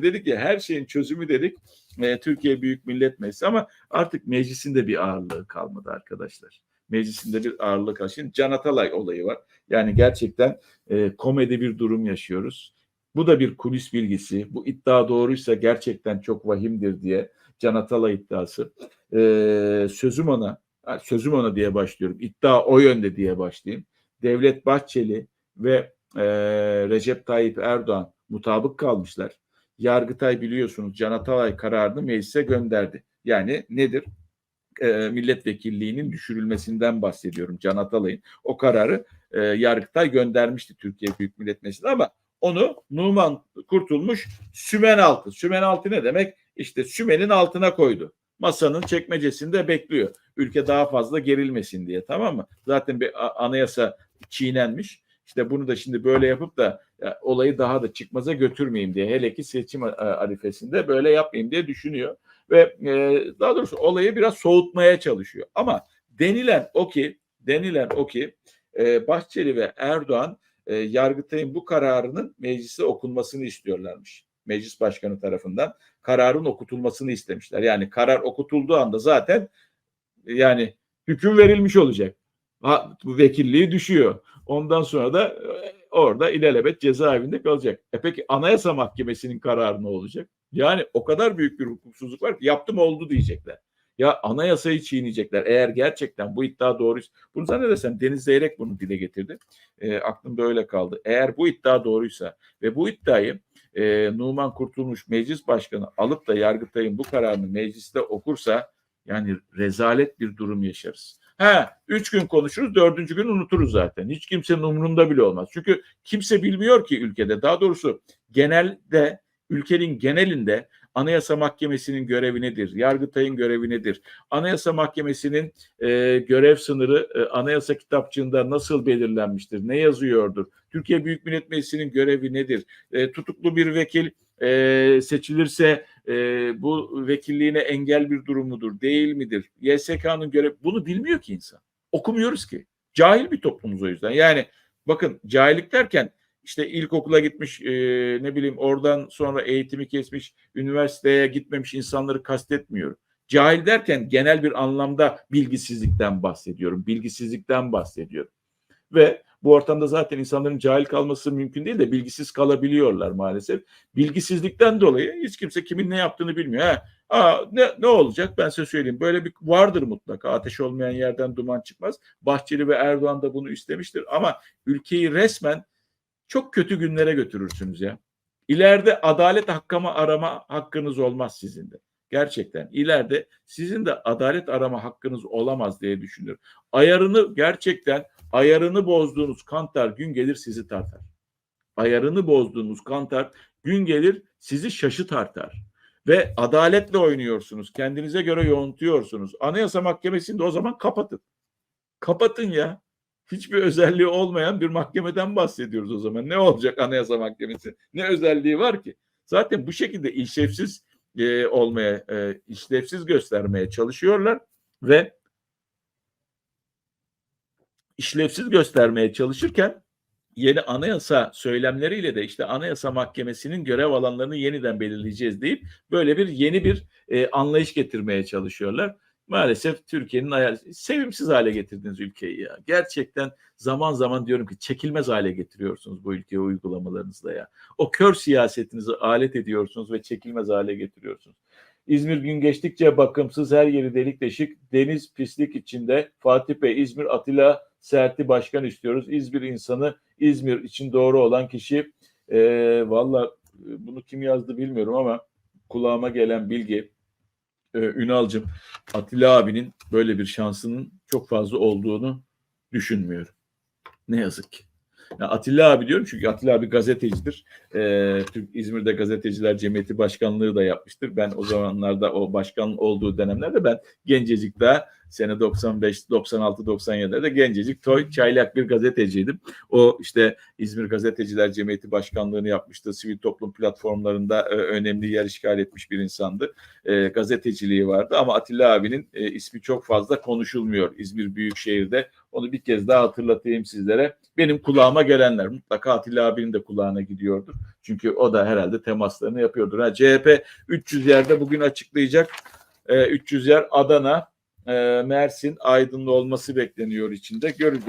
dedik ya her şeyin çözümü dedik e, Türkiye Büyük Millet Meclisi ama artık meclisinde bir ağırlığı kalmadı arkadaşlar. Meclisinde bir ağırlık kalmadı. Şimdi Can Atalay olayı var. Yani gerçekten e, komedi bir durum yaşıyoruz. Bu da bir kulis bilgisi. Bu iddia doğruysa gerçekten çok vahimdir diye Can Atalay iddiası. E, sözüm ona, sözüm ona diye başlıyorum. İddia o yönde diye başlayayım. Devlet Bahçeli ve e, Recep Tayyip Erdoğan mutabık kalmışlar. Yargıtay biliyorsunuz Can Atalay kararını meclise gönderdi. Yani nedir? E, milletvekilliğinin düşürülmesinden bahsediyorum Can Atalay'ın. O kararı e, Yargıtay göndermişti Türkiye Büyük Millet Meclisi'ne ama onu Numan Kurtulmuş sümen altı. Sümen altı ne demek? İşte sümenin altına koydu. Masanın çekmecesinde bekliyor. Ülke daha fazla gerilmesin diye tamam mı? Zaten bir anayasa çiğnenmiş. İşte bunu da şimdi böyle yapıp da ya, olayı daha da çıkmaza götürmeyeyim diye hele ki seçim arifesinde böyle yapmayayım diye düşünüyor ve e, daha doğrusu olayı biraz soğutmaya çalışıyor. Ama denilen o ki denilen o ki e, Bahçeli ve Erdoğan e, Yargıtay'ın bu kararının meclise okunmasını istiyorlarmış. Meclis başkanı tarafından kararın okutulmasını istemişler. Yani karar okutulduğu anda zaten yani hüküm verilmiş olacak. Ha, bu vekilliği düşüyor. Ondan sonra da orada ilelebet cezaevinde kalacak. E peki Anayasa Mahkemesi'nin kararı ne olacak? Yani o kadar büyük bir hukuksuzluk var ki yaptım oldu diyecekler. Ya anayasayı çiğneyecekler. Eğer gerçekten bu iddia doğruysa, bunu zannedersem Deniz Zeyrek bunu dile getirdi. E, aklımda öyle kaldı. Eğer bu iddia doğruysa ve bu iddiayı e, Numan Kurtulmuş Meclis Başkanı alıp da Yargıtay'ın bu kararını mecliste okursa yani rezalet bir durum yaşarız. Ha, üç gün konuşuruz, dördüncü gün unuturuz zaten. Hiç kimsenin umurunda bile olmaz. Çünkü kimse bilmiyor ki ülkede. Daha doğrusu genelde, ülkenin genelinde Anayasa Mahkemesi'nin görevi nedir? Yargıtay'ın görevi nedir? Anayasa Mahkemesi'nin e, görev sınırı e, anayasa kitapçığında nasıl belirlenmiştir? Ne yazıyordur? Türkiye Büyük Millet Meclisi'nin görevi nedir? E, tutuklu bir vekil e, seçilirse e, bu vekilliğine engel bir durum mudur, değil midir? YSK'nın görev bunu bilmiyor ki insan. Okumuyoruz ki. Cahil bir toplumuz o yüzden. Yani bakın cahillik derken işte ilkokula gitmiş e, ne bileyim oradan sonra eğitimi kesmiş üniversiteye gitmemiş insanları kastetmiyorum. Cahil derken genel bir anlamda bilgisizlikten bahsediyorum. Bilgisizlikten bahsediyorum. Ve bu ortamda zaten insanların cahil kalması mümkün değil de bilgisiz kalabiliyorlar maalesef. Bilgisizlikten dolayı hiç kimse kimin ne yaptığını bilmiyor. Ha, aa, ne, ne olacak ben size söyleyeyim. Böyle bir vardır mutlaka. Ateş olmayan yerden duman çıkmaz. Bahçeli ve Erdoğan da bunu istemiştir. Ama ülkeyi resmen çok kötü günlere götürürsünüz ya. İleride adalet hakkama arama hakkınız olmaz sizin de. Gerçekten ileride sizin de adalet arama hakkınız olamaz diye düşünüyorum. Ayarını gerçekten ayarını bozduğunuz kantar gün gelir sizi tartar. Ayarını bozduğunuz kantar gün gelir sizi şaşı tartar. Ve adaletle oynuyorsunuz. Kendinize göre yontuyorsunuz. Anayasa Mahkemesi'ni de o zaman kapatın. Kapatın ya. Hiçbir özelliği olmayan bir mahkemeden bahsediyoruz o zaman. Ne olacak Anayasa Mahkemesi? Ne özelliği var ki? Zaten bu şekilde işlevsiz e, olmaya, e, işlevsiz göstermeye çalışıyorlar ve işlevsiz göstermeye çalışırken yeni anayasa söylemleriyle de işte anayasa mahkemesinin görev alanlarını yeniden belirleyeceğiz deyip böyle bir yeni bir e, anlayış getirmeye çalışıyorlar. Maalesef Türkiye'nin hayal sevimsiz hale getirdiniz ülkeyi ya. Gerçekten zaman zaman diyorum ki çekilmez hale getiriyorsunuz bu ülkeye uygulamalarınızla ya. O kör siyasetinizi alet ediyorsunuz ve çekilmez hale getiriyorsunuz. İzmir gün geçtikçe bakımsız her yeri delik deşik deniz pislik içinde Fatih Bey İzmir Atilla Serti Başkan istiyoruz. İzmir insanı İzmir için doğru olan kişi e, valla bunu kim yazdı bilmiyorum ama kulağıma gelen bilgi e, Ünal'cım Atilla abinin böyle bir şansının çok fazla olduğunu düşünmüyorum. Ne yazık ki. Yani Atilla abi diyorum çünkü Atilla abi gazetecidir. Ee, Türk İzmir'de Gazeteciler Cemiyeti Başkanlığı da yapmıştır. Ben o zamanlarda o başkan olduğu dönemlerde ben gencecik daha Sene 95, 96, 97'lerde gencecik toy çaylak bir gazeteciydim. O işte İzmir Gazeteciler Cemiyeti Başkanlığını yapmıştı. Sivil toplum platformlarında e, önemli yer işgal etmiş bir insandı. E, gazeteciliği vardı ama Atilla abinin e, ismi çok fazla konuşulmuyor İzmir Büyükşehir'de. Onu bir kez daha hatırlatayım sizlere. Benim kulağıma gelenler mutlaka Atilla abinin de kulağına gidiyordur. Çünkü o da herhalde temaslarını yapıyordur. Ha, CHP 300 yerde bugün açıklayacak. E, 300 yer Adana, e, Mersin, Aydın'da olması bekleniyor içinde. Göreceğiz.